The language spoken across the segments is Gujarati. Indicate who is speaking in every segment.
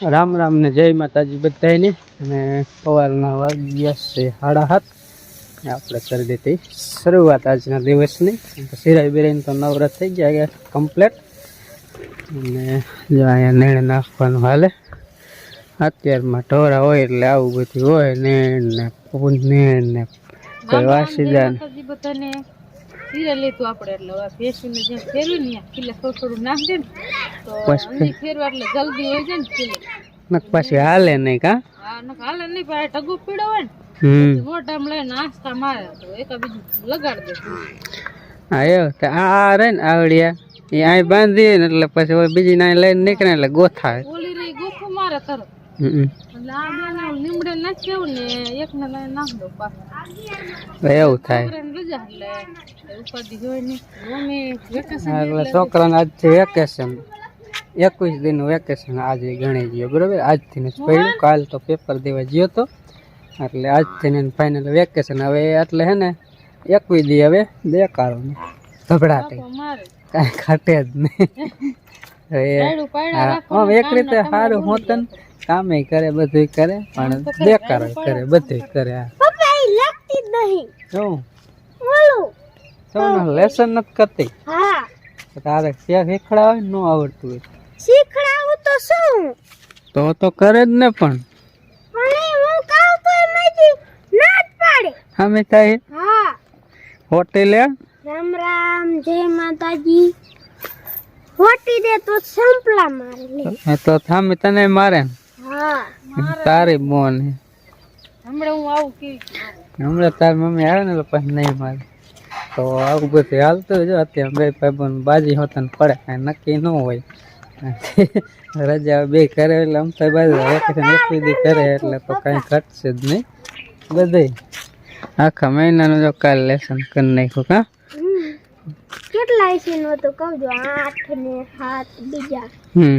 Speaker 1: રામ રામ ને જય માતાજી બધાને અને સવારના વાગ્યા છે સાડા સાત. આપણે કરી દીધી શરૂઆત આજના દિવસની. સિરાય બિરાઈને તો નવરાત થઈ ગયા કમ્પ્લેટ અને જો અહીંયા નેણ નાખવાનું હાલે. અત્યારમાં ઢોરા હોય એટલે આવું બધું હોય નેણ ને પૂન નેણ ને કોઈ વાસીદા
Speaker 2: બધાને. સિરિયલ લેતું આપણે એટલે જેમ ફેરવી ને કિલ્લે થોડું થોડું નાખ દે ને. તો
Speaker 1: બસ
Speaker 2: અંજી ફેરવા એટલે જલ્દી હોય જાય ને કિલ્લે
Speaker 1: નક પછી હાલે નહીં કા?
Speaker 2: હા નક હાલે નહીં પણ આ ટગુ પીડો હોય ને
Speaker 1: હમ.
Speaker 2: મોઢામાં લઈને નાસ્તા મારે તો એક બીજું લગાડ દે.
Speaker 1: હા એવું તો આ આ રહે ને આવડિયા. એ અહીં બાંધીએ ને એટલે પછી ઓલી બીજી નાય લઈને નીકળે એટલે ગોથાવે.
Speaker 2: ઓલી રહી ગોખું મારે તરત
Speaker 1: હમ
Speaker 2: એટલે આ બે લીમડે નાખી આવું ને એક ને લઈને નાખ દો પાછું.
Speaker 1: તો એવું થાય.
Speaker 2: છોકરાને રજા એટલે ઉપાધિ હોય નહીં મમ્મી વેકેશન
Speaker 1: હા, એટલે છોકરાને આજથી વેકેશન એકવીસ દિનનું વેકેશન આજે ગણી ગયો. બરાબર? આજથી જ પડ્યું. કાલ તો પેપર દેવા ગયો તો. એટલે આજથી ને ફાઇનલ વેકેશન હવે એટલે હે ને એકવીસ દી હવે દેખાડો. ને ગભડાટે કાંઈ ખાટે જ નહીં. એક રીતે સારું હોતન કામે કરે બધું કરે પણ બેકાર કરે બધું કરે હા.
Speaker 2: લાગતી જ
Speaker 1: શું? લેસન નથી કરતી? તારે શેખ હેખડા હોય ન આવડતું હોય.
Speaker 2: શીખડાવું તો શું?
Speaker 1: તો તો કરે જ ને પણ.
Speaker 2: પણ હું કહું તો એમાંથી ના જ પાડે.
Speaker 1: અમે થાય
Speaker 2: હા.
Speaker 1: હોટેલે
Speaker 2: રામ રામ જય માતાજી. હોટી દે તો સંપલા મારે લે.
Speaker 1: તો થામે તને મારે. ને.
Speaker 2: હા.
Speaker 1: તારી બોન
Speaker 2: હમણાં હું આવું કે?
Speaker 1: હમણે તાર મમ્મી આવે ને પછી નહીં મારે. તો આવું બધું હાલતું જો અત્યારે બે ભાઈ બાજી હોતા ને પડે. કાંઈ નક્કી ન હોય. રજા બે કરે એટલે આમ તો બાજુ વેકેશન એક કરે એટલે તો કાંઈ ઘટશે જ નહીં. બધે આખા મહિનાનું જો કાલ લેસન કરી નાખ્યું કા
Speaker 2: કેટલા એસી નું હતું કહું જો? આઠ ને સાત બીજા.
Speaker 1: હમ.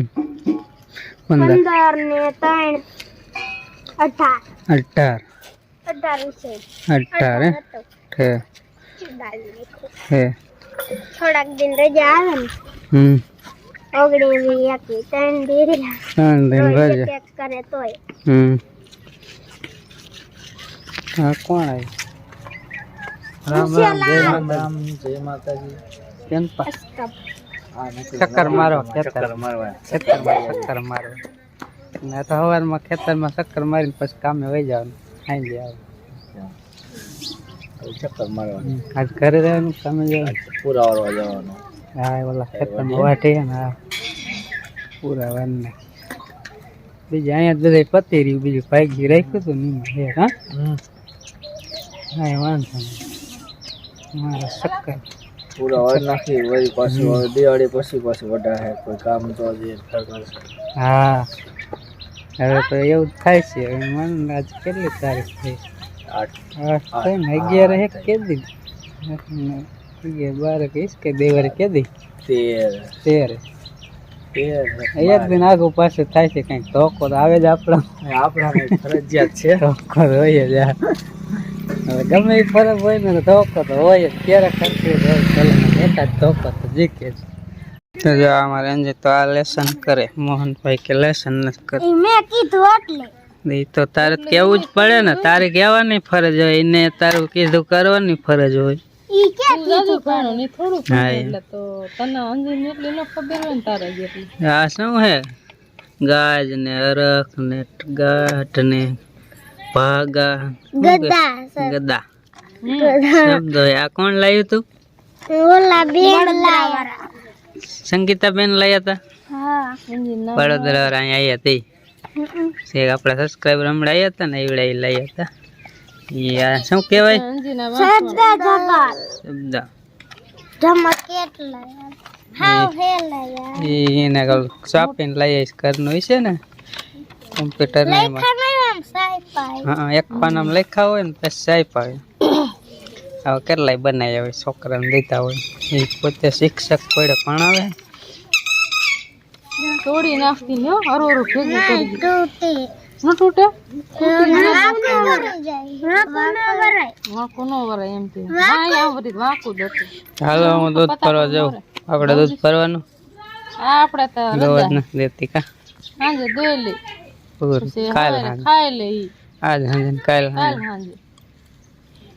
Speaker 1: પંદર.
Speaker 2: ને ત્રણ. અઢાર.
Speaker 1: અઢાર.
Speaker 2: અઢાર વિશે.
Speaker 1: અઢાર હે? હે.
Speaker 2: થોડાક દિન રજા આવે ને.
Speaker 1: હમ.
Speaker 2: ઓગણી એકી ત્રણ દી
Speaker 1: ત્રણ દિન રજા
Speaker 2: ચેક કરે તોય.
Speaker 1: હમ. હા કોણ આવી રામ રામ જય રામ રામ જય માતાજી. કેમ પા ચક્કર મારો ખેતર મારવા. ચક્કર મારો ને તો સવારમાં ખેતરમાં ચક્કર મારીને પછી કામે વહી જવાનું. ખાઈ જાય ચક્કર મારવાનું. આજ ઘરે રહેવાનું કામે જવાનું. પૂરા વાળવા જવાનું. હા ઓલા ખેતરમાં વાટી ને હા. પૂરા વારના બીજું અહીંયા બધા પતી રહ્યું બીજું ભાગી રાખ્યું હતું નહીં હા? હા વાંધો નહીં. મારા ચક્કર
Speaker 3: પૂરા વાર નાખી વળી પાછું હવે દિવાળી પછી પાછું વઢાશે કોઈ કામ તો જે
Speaker 1: હા. હવે તો એવું થાય છે હવે મને આજ કેટલી તારીખ થઈ
Speaker 3: આઠ.
Speaker 1: થઈ ને અગિયાર એક કેદી? અગિયાર બાર કહીશ કે દેવારે કેદી?
Speaker 3: દી
Speaker 1: તેર.
Speaker 3: તેર.
Speaker 1: એક દિન આગળ પાછું થાય છે કંઈક ધોકો તો આવે જ આપણા.
Speaker 3: આપણા ફરજિયાત છે.
Speaker 1: ધોકો હોય જ હવે ગમે એ ફરક હોય ને ધોકો તો હોય જ. ક્યારેક ખર્ચી હોય ચાલે. એકાદ ધોકો તો જીકે છે તો જો અમારે અંજે તો આ લેસન કરે. મોહનભાઈ કે લેસન નથી કરે
Speaker 2: મેં કીધું એટલે.
Speaker 1: એ તો તારે તો કેવું જ પડે ને. તારે કહેવાની ફરજ હોય એને તારું કીધું કરવાની ફરજ હોય.
Speaker 2: ઈ કે તું પણ? ને થોડું એટલે તો તને અંજીર એટલી ન ખબર હોય ને તારે જેટલી
Speaker 1: આ શું હે? ગાજ ને અરખ ને ગાંઠ ને ભાગા.
Speaker 2: ગદા
Speaker 1: ગદા. શબ્દો આ કોણ લાવ્યું તું?
Speaker 2: ઓલા બેન લાયા.
Speaker 1: સંગીતા બેન લાવ્યા હતા વડોદરા અહીંયા આવી હતી આપણા સબસ્ક્રાઈબર હમણાં આવ્યા હતા ને એવડા એ લાવ્યા હતા ઈ આ શું કહેવાય?
Speaker 2: અંજીર ના સદા જગાલ કેટલા હાવ હે લાયા
Speaker 1: એને એને શોપીને લઈ આવીશ કરનું હોય છે ને? કમ્પ્યુટર ને એમાં હા એક પાનામાં લખ્યા હોય ને પછી સાહેબ આવે હવે કેટલાય બનાવી હોય છોકરાને દેતા હોય. એ પોતે શિક્ષક કોઈને ભણાવે.
Speaker 2: તોડી નાખતી ને હરો હરો ભેગું કરી ન તૂટે વાંકો ન વરાય. એમ કે. હા આમ વળી વાંકું જ
Speaker 1: હાલો હું દૂધ ભરવા જાઉં. આપણે દૂધ ભરવાનું?
Speaker 2: આ આપણે તો
Speaker 1: દવા જ દેતી કા?
Speaker 4: સાંજે દોઈ લે.
Speaker 1: પૂરું. કાલ
Speaker 4: ખાઈ લે ઈ.
Speaker 1: આજ હાંજે કાલ
Speaker 4: કાલ
Speaker 1: હાંજે.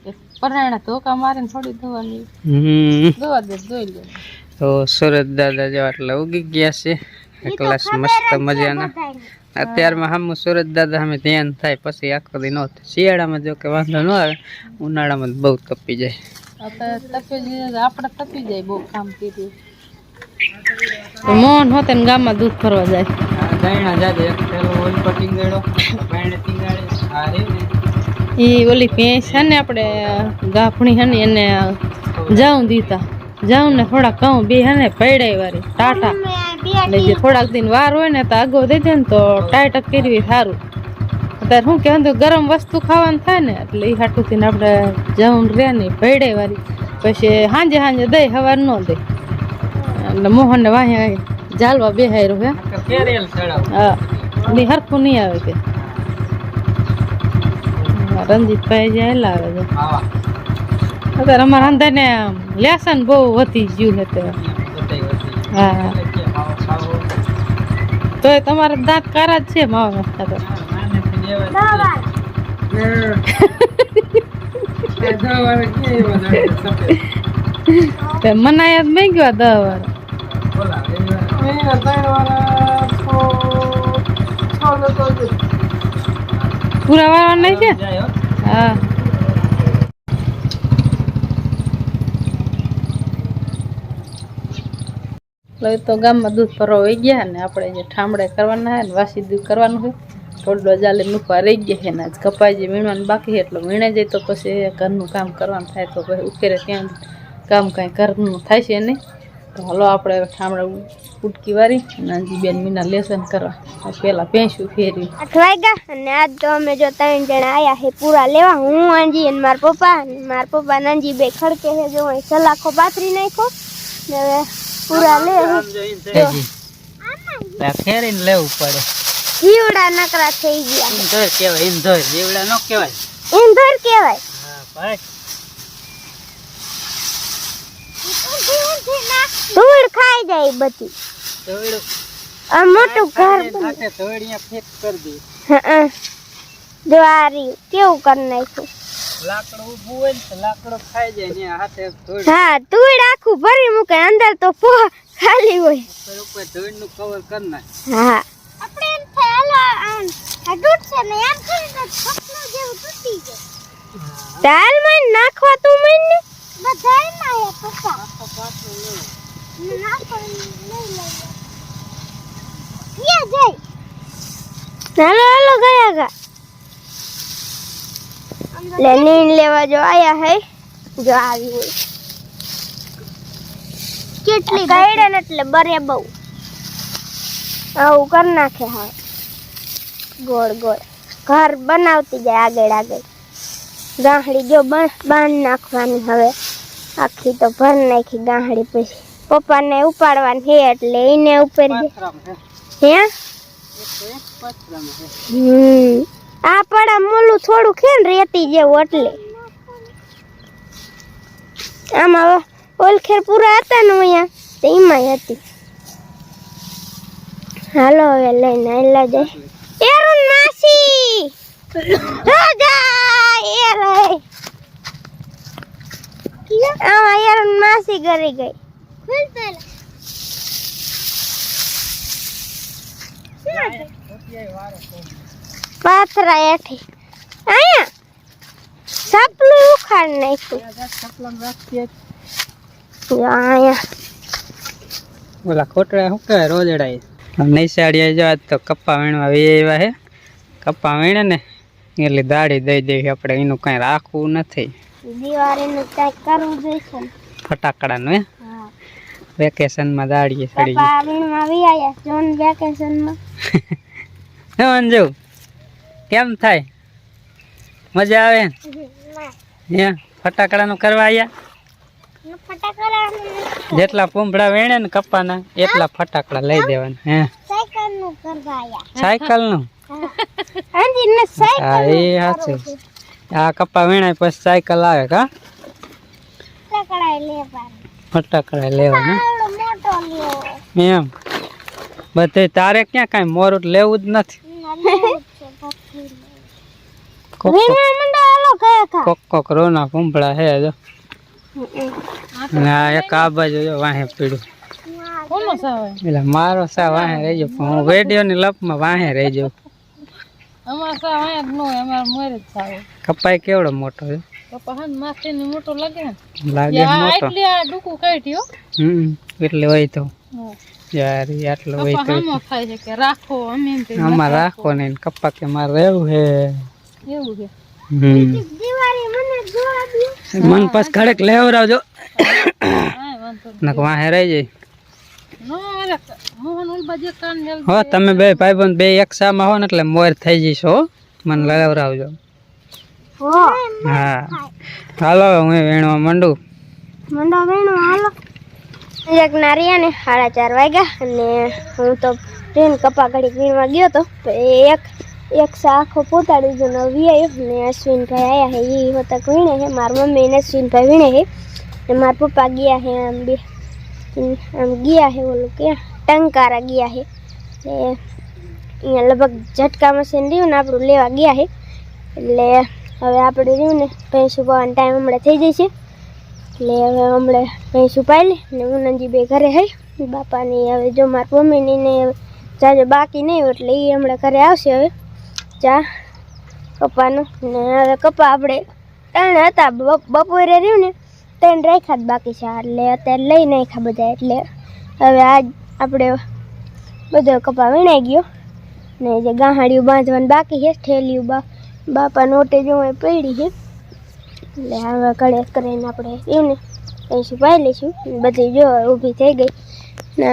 Speaker 4: સાંજે પરાણા ધોકા મારીને થોડી ધોવાની
Speaker 1: હમ.
Speaker 4: ધોવા દે ધોઈ લે.
Speaker 1: તો સુરત દાદા જેવા એટલે ઉગી ગયા છે. ક્લાસ મસ્ત મજાના. અત્યારમાં હમ સુરત દાદા અમે ધ્યાન થાય પછી આખો દી ન થાય શિયાળામાં જો કે વાંધો ન આવે ઉનાળામાં બહુ તપી જાય.
Speaker 4: આપણે તપી જાય બહુ કામ કર્યું મોન હોતે ને ગામમાં દૂધ ભરવા જાય.
Speaker 1: દહીણા જાજે. એક પેલો ઓલ ને
Speaker 4: એ ઓલી ભેંસ છે ને આપણે ગાફણી છે ને એને જાઉં દીધા. જાઉં ને થોડા કઉ બે હે ને વાળી વારી ટાટા. જે થોડાક દિન વાર હોય ને તો આગો દઈ દે ને તો ટાઈટ જ કરવી સારું અત્યારે શું કહેવાય ગરમ વસ્તુ ખાવાનું થાય ને એટલે એ હાટું થઈને આપણે જમ રહે ને ભેડે વાળી. પછી સાંજે સાંજે દઈ સવાર ન દે. એટલે મોહન ને વાહે જાલવા બેહાય હે.
Speaker 1: નકર કેરેલ ચડાવ?
Speaker 4: હા ની હરખું નહીં આવે કે. રંજીતભાઈ જે હેલા આવે છે. અત્યારે અમારા અંધાને લેસન બહુ વધી ગયું
Speaker 1: હતું
Speaker 4: હા. તોય તમારે દાંત કારા જ છે માવા નાખતા તો. તે મનાય જ નહીં ગયો દહ વાર પૂરા વાળવા નહીં છે?
Speaker 1: હો.
Speaker 4: એટલે તો ગામમાં દૂધ ભરવા વહી ગયા ને આપણે જે ઠામડે કરવાના હોય ને વાસી દૂધ કરવાનું હોય થોડો જાલે મૂકવા રહી ગયા છે ને આજ કપાઈ જે વીણવાનું બાકી છે એટલે વીણે જાય તો પછી ઘરનું કામ કરવાનું થાય તો પછી ઉકેરે ત્યાં કામ કાંઈ ઘરનું થાય છે નહીં. તો હાલો આપણે ઠામડે ઉટકી વારી નાનજી બેન મીના લેસન કરવા. પેલા ભેંસું ફેરી
Speaker 2: આઠ ગયા અને આજ તો અમે જો ત્રણ જણા આવ્યા છે પૂરા લેવા. હું, આંજી અને મારા પપ્પા મારા પપ્પા નાનજી બે ખડકે છે જો અહીં સલાખો પાથરી નાખ્યો. ને હવે પૂરા લે
Speaker 1: તેજી લેવું પડે.
Speaker 2: જીવડા નકરા થઈ ગયા.
Speaker 1: ઇન્ધોર કહેવાય ઇન્ધોર. જીવડા ન કહેવાય.
Speaker 2: ઇંધોર કહેવાય.
Speaker 1: હા ભાઈ.
Speaker 2: ધૂળ ખાઈ જાય બધી. આ મોટું ઘર
Speaker 1: કરી દી.
Speaker 2: હં. કેવું કરી નાખ્યું?
Speaker 1: લાકડું ઊભું હોય ને તો લાકડું ખાઈ જાય ને હાથે ધોળ
Speaker 2: હા ધૂળ આખું ભરી મૂકે અંદર તો પો ખાલી હોય.
Speaker 1: ઉપર ઉપર ધોળનું કવર કરી નાખ.
Speaker 2: હા. આપણે એમ થાય આમ આ તૂટશે ને એમ કરી તો છકલો જેવું તૂટી જાય માં નાખવા તું મન ને બધાય ના હે પપ્પા. નાખો નહીં લઈએ. ક્યાં જાય? ચાલો હાલો ગયા ગા. લે નીણ લેવા જો આયા હે? જો આવી હોય. કેટલી ગઈડે ને એટલે બરે બહુ. આવું કરી નાખે હા. ગોળ ગોળ. ઘર બનાવતી જાય આગળ આગળ. ગાંહડી જો બાંધ નાખવાની હવે. આખી તો ભર નાખી ગાંહડી પછી. પપ્પાને ઉપાડવાની છે એટલે એને ઉપર હે. હમ. આ પડા મોલું થોડું ખેન રેતી જેવું એટલે. આમાં ઓલખેર પૂરા હતા ને અહીંયા, તો એમાંય હતી. હાલો હવે લઈને આયલા જાય. એરુન માસી રાજા એ. રે આમાં એરુન માસી કરી ગઈ. પાથરા હેઠી અહીંયા સપલું ઉખાડ નાખ્યું. જો અહીંયા.
Speaker 1: ઓલા ખોટડા શું કહેવાય? રોજડા નૈસાડીએ જો આજ તો કપ્પા વીણવા વી હે. કપ્પા વીણે ને એટલે દાડી દઈ દેવી આપણે. એનું કાંઈ રાખવું નથી.
Speaker 2: દિવાળીનું કંઈક કરવું જોઈશે
Speaker 1: ફટાકડાનું હે?
Speaker 2: હા.
Speaker 1: વેકેશનમાં દાડીએ સડી ગઈ
Speaker 2: વી આયા જોન વેકેશનમાં
Speaker 1: હે અંજુ કેમ થાય? મજા આવે? હે? ફટાકડાનું કરવા આવ્યા જેટલા પૂંભળા વેણે ને કપ્પાના એટલા ફટાકડા લઈ દેવાના. હે? સાયકલનું હા. એ સાચું. આ કપ્પા વેણાય પછી સાયકલ આવે કા?
Speaker 2: ફટાકડા લેવા
Speaker 1: લેવાના. એમ. બધે તારે ક્યાં કાંઈ મોરું લેવું જ નથી. કોક
Speaker 2: વીણવા મંડો હાલો કયા ખા
Speaker 1: કોક કોક રોના કુંભળા હે જો. ને એક આ બાજુ જો વાહે પીડ્યું.
Speaker 4: કોનો સાવે
Speaker 1: એટલે મારો સા વાહે રહેજો પણ હું વેડિયો ની લપમાં વાહે રહેજો.
Speaker 4: અમાર સા અહીંયા જ અમાર મોરે જ સાવે
Speaker 1: કપાઈ કેવડો મોટો છે?
Speaker 4: તો માથે ની મોટો લાગે
Speaker 1: લાગે મોટો.
Speaker 4: એટલી આ ડૂકું કાઢ્યો?
Speaker 1: હમ એટલે હોય તો. યાર આટલો હોય તો
Speaker 4: હામો થાય છે કે રાખો અમે કહીએ,
Speaker 1: રાખો. ને કપ્પા કે મારે રહેવું હે
Speaker 4: એવું છે.
Speaker 2: મને
Speaker 1: પાસ ખડક લેવરાવજો નકવા રહી જાય. હો તમે બે ભાઈ બંધ બે એક સામાં હો ને એટલે મોર થઈ જઈશ. હો. મને લગાવરાવજો
Speaker 2: હો.
Speaker 1: હા. હાલો હું વેણવા માંડું.
Speaker 2: હાલો. એક નારિયા ને સાડા ચાર વાગ્યા અને હું તો ટ્રેન કપા ઘડી વીણવા ગયો હતો એ એક એક સાખો પોતાડી દીધો ને આવ્યો ને અશ્વિનભાઈ આવ્યા હે એ હોતક વીણે છે મારા મમ્મી ને અશ્વિનભાઈ વીણે છે ને મારા પપ્પા ગયા છે આમ બે, આમ ગયા છે ઓલું ક્યાં ટંકારા ગયા છે ને અહીંયા લગભગ ઝટકા મશીન રહ્યું ને આપણું લેવા ગયા છે એટલે હવે આપણે રહ્યું ને ભેંસ પાવાનો ટાઈમ હમણાં થઈ જશે. એટલે હવે હમણાં ભેંસું પાઈ ને ઉનંદજી બે ઘરે હઈ બાપાની હવે જો મારા મમ્મીની ને જાજો બાકી નહીં એટલે એ હમણાં ઘરે આવશે હવે. ચા કપાનું ને હવે કપા આપણે ત્રણ હતા. બપ- બપોરે રહ્યું ને ત્રણ રાખ્યા જ બાકી છે. એટલે અત્યારે લઈ નાખ્યા બધા. એટલે હવે આજ આપણે બધો કપા વીણાઈ ગયો. ને જે ગાહાડીયું બાંધવાનું બાકી છે, ઠેલિયું બા, બાપા નોટે જો પડી છે. એટલે હવે કડે કરીને આપણે એવું ને પૈસું પાઈ લઈશું. બધી જો ઊભી થઈ ગઈ. ને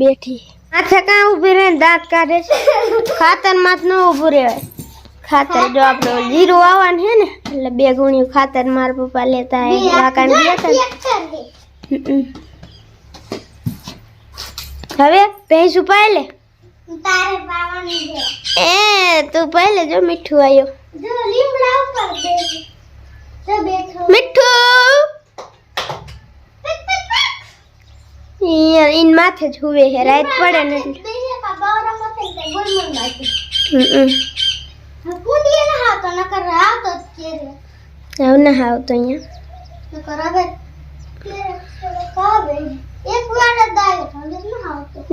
Speaker 2: બેઠી. માથે કાં ઊભી રહીને દાંત કાઢે છે? ખાતરમાં ન ઊભું રહેવાય. ખાતર જો આપણે જીરું આવવાનું છે ને એટલે બે ગુણ્યું ખાતર મારા પપ્પા લેતા હે કાકા ગયા. હવે ભેંસ ઉપાય લે. એ તું પહેલે જો મીઠું આવ્યો.
Speaker 5: જો લીમડા ઉપર
Speaker 2: મીઠું ઇન માથે જ હુવે હે રાત પડે ને
Speaker 5: તે
Speaker 2: હવે ના અહીંયા
Speaker 5: હવે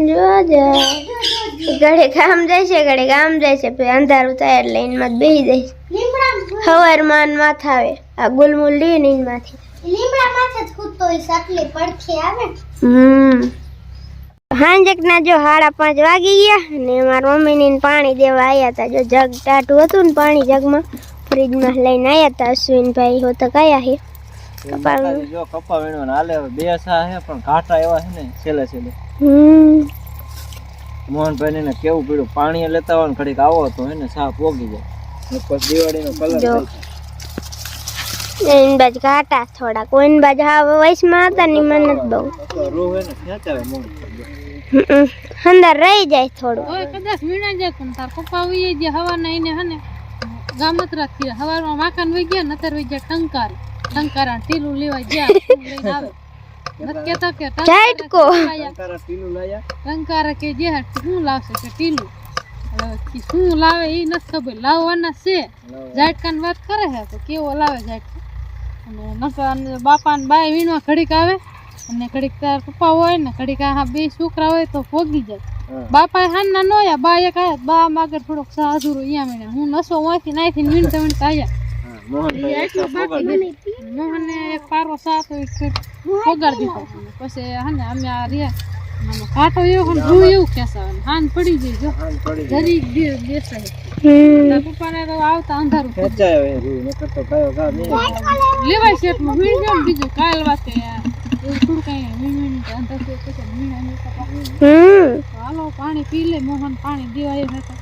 Speaker 5: જો
Speaker 2: જા ઘડે કામ જાય છે ઘડે કામ જાય છે અંધારું થાય એટલે ઇનમાં બેસી જાય છે
Speaker 5: લીમડા
Speaker 2: હવાર માન માથા આવે. આ ગુલમુલ લે ને ઇનમાંથી
Speaker 5: લીમડા માથે હોય સકલી પડખી આવે
Speaker 2: હમ. હાંજકના જો સાડા પાંચ વાગી ગયા ને મારા મમ્મીને પાણી દેવા આવ્યા હતા જો જગ ટાટું હતું ને પાણી જગમાં ફ્રીજમાં લઈને આવ્યા હતા અશ્વિનભાઈ હોતક આવ્યા છે કપાળમાં.
Speaker 3: જો કપા વીણવાના હાલે બે સા હે પણ ઘાટા એવા છે ને છેલ્લે છેલ્લે.
Speaker 2: હમ.
Speaker 3: મોહનભાઈ ને કેવું પીડું પાણી લેતા હોય ને ઘડીક આવો તો એને સાપ ઓગી પોગી જાય. ને પછી દિવાળીનો કલર
Speaker 2: જો. એની બાજુ ઘાટા થોડા કોઈની બાજુ હા વયસમાં હતા ની મને જ બહુ.
Speaker 3: રૂ હે ને ખેંચાવે
Speaker 2: હમ. અંદર રહી જાય થોડું.
Speaker 4: ઓય કદાચ વીણા જાય પણ તાર પપ્પા હને ગામત રાખી હવારમાં વહી ગયા નતર વહી ગયા ટંકાર ટંકારા ટીલું લેવા ગયા લઈને આવે. નથી કહેતા કે ટંકારા
Speaker 2: ઝાટકો.
Speaker 4: લાયા.
Speaker 3: તારા ટીલું લાયા.
Speaker 4: ટંકારા કે જે હું લાવશે કે ટીલું હવે શું લાવે એ નથી ખબર. લાવવાના છે. ઝાટકાની વાત કરે છે તો કેવો લાવે ઝાટકો અને નકર બાપા ને બાય વીણવા ઘડીક આવે અને ઘડીક તાર પપ્પા હોય ને ઘડીક આ બે છોકરા હોય તો ભોગી જાય. બાપા હાન ના નોયા બા એક આયા. બા આગળ થોડોક સાધુરો અહીંયા મને હું નસો વાંચી નાખી વીણતા વીણતા આયા.
Speaker 3: મોહન એક
Speaker 4: મોહને પારો સા તો એક પગાર દીધો. પછી પછી ને અમે આ રહ્યા. કાંટો એવો પણ રૂ એવું ખેંચાવે હાન પડી જાય જો. જરીક બેસાય. પપ્પાને તો આવતા અંધારું. લેવાય શેઠમાં વીણ જાય બીજું કાલ વાતે થોડું કઈ વીણ અંધારું હાલો પાણી પી લે મોહન પાણી દેવાય હતા.